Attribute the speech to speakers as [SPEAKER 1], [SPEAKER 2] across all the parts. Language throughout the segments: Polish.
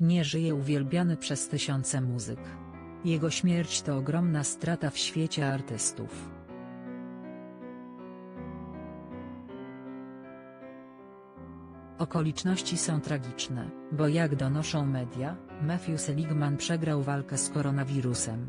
[SPEAKER 1] Nie żyje uwielbiany przez tysiące muzyk. Jego śmierć to ogromna strata w świecie artystów. Okoliczności są tragiczne, bo jak donoszą media, Matthew Seligman przegrał walkę z koronawirusem.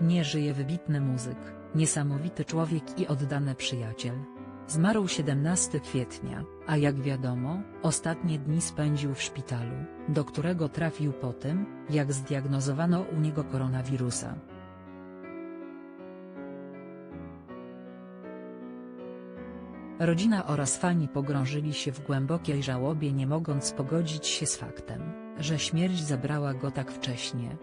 [SPEAKER 1] Nie żyje wybitny muzyk, niesamowity człowiek i oddany przyjaciel. Zmarł 17 kwietnia, a jak wiadomo, ostatnie dni spędził w szpitalu, do którego trafił po tym, jak zdiagnozowano u niego koronawirusa. Rodzina oraz fani pogrążyli się w głębokiej żałobie nie mogąc pogodzić się z faktem, że śmierć zabrała go tak wcześnie.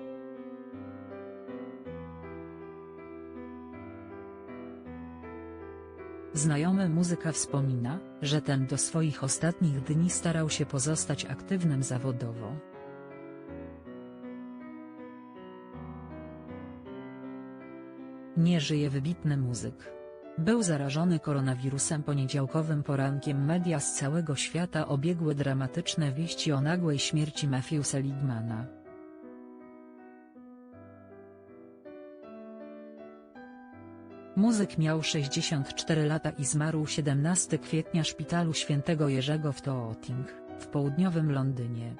[SPEAKER 1] Znajomy muzyka wspomina, że ten do swoich ostatnich dni starał się pozostać aktywnym zawodowo. Nie żyje wybitny muzyk. Był zarażony koronawirusem poniedziałkowym porankiem media z całego świata obiegły dramatyczne wieści o nagłej śmierci Matthew Seligmana. Muzyk miał 64 lata i zmarł 17 kwietnia szpitalu świętego Jerzego w Tooting, w południowym Londynie.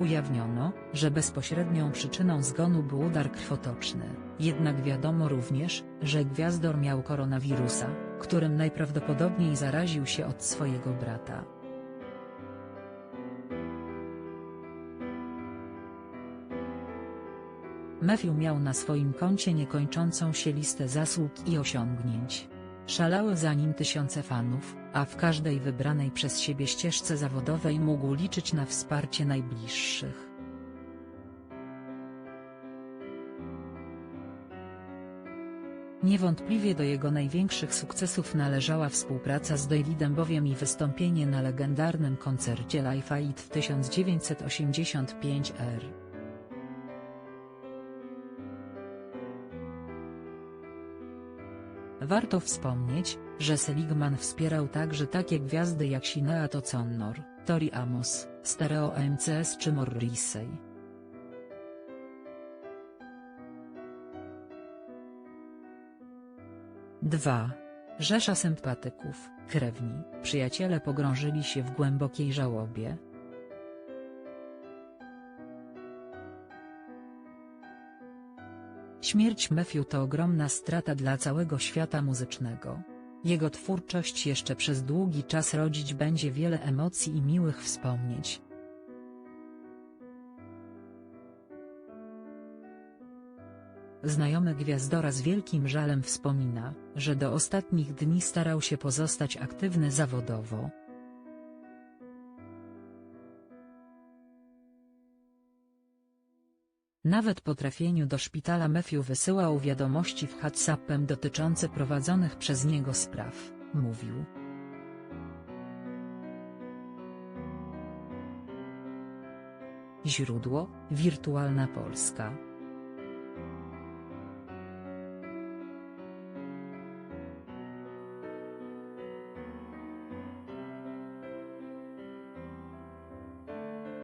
[SPEAKER 1] Ujawniono, że bezpośrednią przyczyną zgonu był udar krwotoczny, jednak wiadomo również, że gwiazdor miał koronawirusa, którym najprawdopodobniej zaraził się od swojego brata. Matthew miał na swoim koncie niekończącą się listę zasług i osiągnięć. Szalały za nim tysiące fanów, a w każdej wybranej przez siebie ścieżce zawodowej mógł liczyć na wsparcie najbliższych. Niewątpliwie do jego największych sukcesów należała współpraca z Davidem bowiem i wystąpienie na legendarnym koncercie Live Aid w 1985 r. Warto wspomnieć, że Seligman wspierał także takie gwiazdy jak Sinead O'Connor, Tori Amos, Stereo MCS czy Morrissey. Dwa. Rzesza sympatyków, krewni, przyjaciele pogrążyli się w głębokiej żałobie, Śmierć Matthew to ogromna strata dla całego świata muzycznego. Jego twórczość jeszcze przez długi czas rodzić będzie wiele emocji i miłych wspomnień. Znajomy Gwiazdora z wielkim żalem wspomina, że do ostatnich dni starał się pozostać aktywny zawodowo, Nawet po trafieniu do szpitala Matthew wysyłał wiadomości w WhatsAppem dotyczące prowadzonych przez niego spraw, mówił. Źródło, Wirtualna Polska